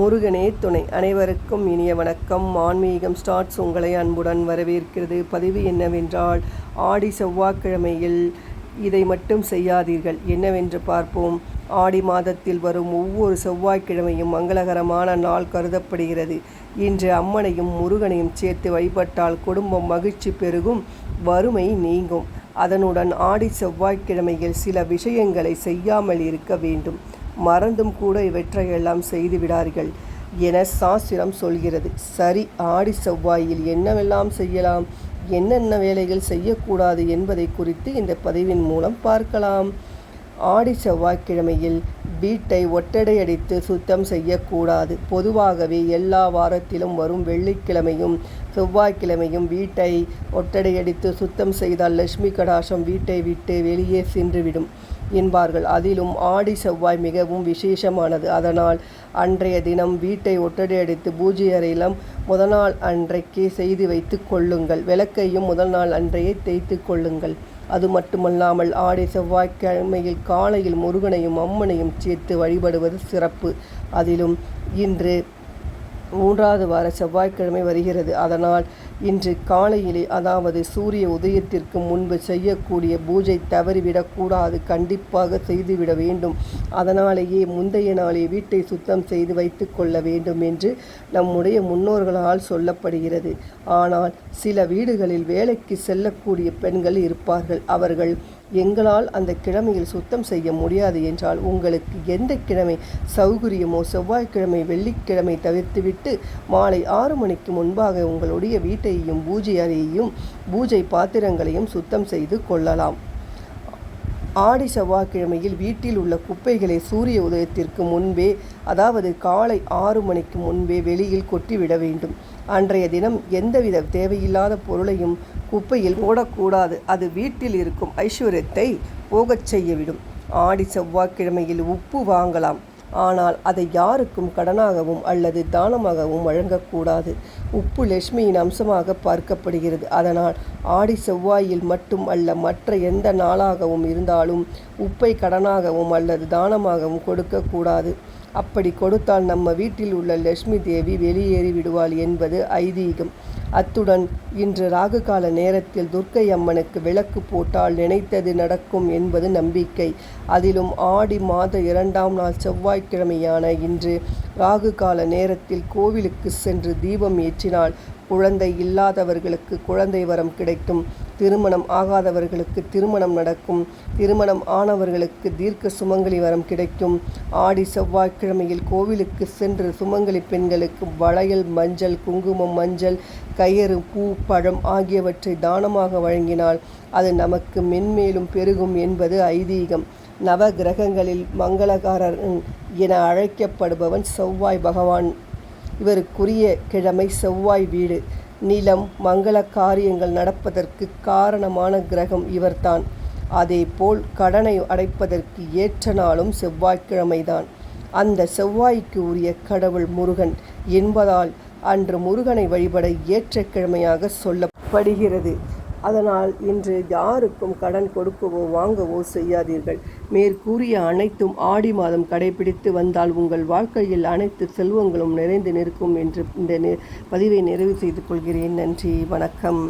முருகனே துணை. அனைவருக்கும் இனிய வணக்கம். ஆன்மீகம் ஸ்டார்ட்ஸ் உங்களை அன்புடன் வரவேற்கிறது. பதிவு என்னவென்றால் ஆடி செவ்வாய்க்கிழமையில் இதை மட்டும் செய்யாதீர்கள். என்னவென்று பார்ப்போம். ஆடி மாதத்தில் வரும் ஒவ்வொரு செவ்வாய்க்கிழமையும் மங்களகரமான நாள் கருதப்படுகிறது. இன்று அம்மனையும் முருகனையும் சேர்த்து வழிபட்டால் குடும்பம் மகிழ்ச்சி பெருகும் வறுமை நீங்கும். அதனுடன் ஆடி செவ்வாய்க்கிழமையில் சில விஷயங்களை செய்யாமல் இருக்க வேண்டும். மறந்தும் கூட இவற்றையெல்லாம் செய்து விடார்கள் என சாஸ்திரம் சொல்கிறது. சரி ஆடி செவ்வாயில் என்னவெல்லாம் செய்யலாம்? என்னென்ன வேலைகள் செய்யக்கூடாது என்பதை குறித்து இந்த பதிவின் மூலம் பார்க்கலாம். ஆடி செவ்வாய்க்கிழமையில் வீட்டை ஒட்டடையடித்து சுத்தம் செய்யக்கூடாது. பொதுவாகவே எல்லா வாரத்திலும் வரும் வெள்ளிக்கிழமையும் செவ்வாய்க்கிழமையும் வீட்டை ஒட்டடையடித்து சுத்தம் செய்தால் லட்சுமி கடாசம் வீட்டை விட்டு வெளியே சென்றுவிடும் என்பார்கள். அதிலும் ஆடி செவ்வாய் மிகவும் விசேஷமானது. அதனால் அன்றைய தினம் வீட்டை ஒட்டடையடித்து பூஜை அறையிலும் முதல் நாள் அன்றைக்கே செய்து வைத்து கொள்ளுங்கள். விளக்கையும் முதல் நாள் அன்றையே தேய்த்து கொள்ளுங்கள். அது மட்டுமல்லாமல் ஆடி செவ்வாய்க்கிழமையில் காலையில் முருகனையும் அம்மனையும் சேர்த்து வழிபடுவது சிறப்பு. அதிலும் இன்று மூன்றாவது வார செவ்வாய்க்கிழமை வருகிறது. அதனால் இன்று காலையிலே அதாவது சூரிய உதயத்திற்கு முன்பு செய்யக்கூடிய பூஜை தவறிவிடக்கூடாது கண்டிப்பாக செய்துவிட வேண்டும். அதனாலேயே முந்தைய நாளே வீட்டை சுத்தம் செய்து வைத்து கொள்ள வேண்டும் என்று நம்முடைய முன்னோர்களால் சொல்லப்படுகிறது. ஆனால் சில வீடுகளில் வேலைக்கு செல்லக்கூடிய பெண்கள் இருப்பார்கள். அவர்கள் எங்களால் அந்த கிழமையில் சுத்தம் செய்ய முடியாது என்றால் உங்களுக்கு எந்த கிழமை சௌகரியமோ செவ்வாய்க்கிழமை வெள்ளிக்கிழமை தவிர்த்துவிட்டு மாலை ஆறு மணிக்கு முன்பாக உங்களுடைய வீட்டை பூஜை அறையையும் பூஜை பாத்திரங்களையும் சுத்தம் செய்து கொள்ளலாம். ஆடி செவ்வாய்க்கிழமையில் வீட்டில் உள்ள குப்பைகளை சூரிய உதயத்திற்கு முன்பே அதாவது காலை ஆறு மணிக்கு முன்பே வெளியில் கொட்டிவிட வேண்டும். அன்றைய தினம் எந்தவித தேவையில்லாத பொருளையும் குப்பையில் போடக்கூடாது. அது வீட்டில் இருக்கும் ஐஸ்வர்யத்தை போகச் செய்யவிடும் ஆடி செவ்வாய்க்கிழமையில் உப்பு வாங்கலாம். ஆனால் அதை யாருக்கும் கடனாகவும் அல்லது தானமாகவும் வழங்கக்கூடாது. உப்பு லட்சுமியின் அம்சமாக பார்க்கப்படுகிறது. அதனால் ஆடி செவ்வாயில் மட்டும் அல்ல மற்ற எந்த நாளாகவும் இருந்தாலும் உப்பை கடனாகவும் அல்லது தானமாகவும் கொடுக்கக்கூடாது. அப்படி கொடுத்தால் நம்ம வீட்டில் உள்ள லட்சுமி தேவி வெளியேறி விடுவாள் என்பது ஐதீகம். அத்துடன் இன்று ராகுகால நேரத்தில் துர்க்கை அம்மனுக்கு விளக்கு போட்டால் நினைத்தது நடக்கும் என்பது நம்பிக்கை. அதிலும் ஆடி மாத இரண்டாம் நாள் செவ்வாய்க்கிழமையான இன்று ராகு கால நேரத்தில் கோவிலுக்கு சென்று தீபம் ஏற்றினால் குழந்தை இல்லாதவர்களுக்கு குழந்தை வரம் கிடைக்கும். திருமணம் ஆகாதவர்களுக்கு திருமணம் நடக்கும். திருமணம் ஆனவர்களுக்கு தீர்க்க சுமங்கலி வரம் கிடைக்கும். ஆடி செவ்வாய்க்கிழமையில் கோவிலுக்கு சென்று சுமங்கலி பெண்களுக்கு வளையல் மஞ்சள் குங்குமம் மஞ்சள் கயிறு பூ பழம் ஆகியவற்றை தானமாக வழங்கினால் அது நமக்கு மென்மேலும் பெருகும் என்பது ஐதீகம். நவ கிரகங்களில் மங்களகாரன் என அழைக்கப்படுபவன் செவ்வாய் பகவான். இவருக்குரிய கிழமை செவ்வாய் வீடு. நிலம் மங்கள காரியங்கள் நடப்பதற்கு காரணமான கிரகம் இவர்தான். அதேபோல் கடனை அடைப்பதற்கு ஏற்ற நாளும் செவ்வாய்க்கிழமைதான். அந்த செவ்வாய்க்கு உரிய கடவுள் முருகன் என்பதால் அன்று முருகனை வழிபட ஏற்ற கிழமையாக சொல்லப்படுகிறது. அதனால் இன்று யாருக்கும் கடன் கொடுக்கவோ வாங்கவோ செய்யாதீர்கள். மேற்கூறிய அனைத்தும் ஆடி மாதம் கடைபிடித்து வந்தால் உங்கள் வாழ்க்கையில் அனைத்து செல்வங்களும் நிறைந்து நிற்கும் என்று இந்த பதிவை நிறைவு செய்து கொள்கிறேன். நன்றி வணக்கம்.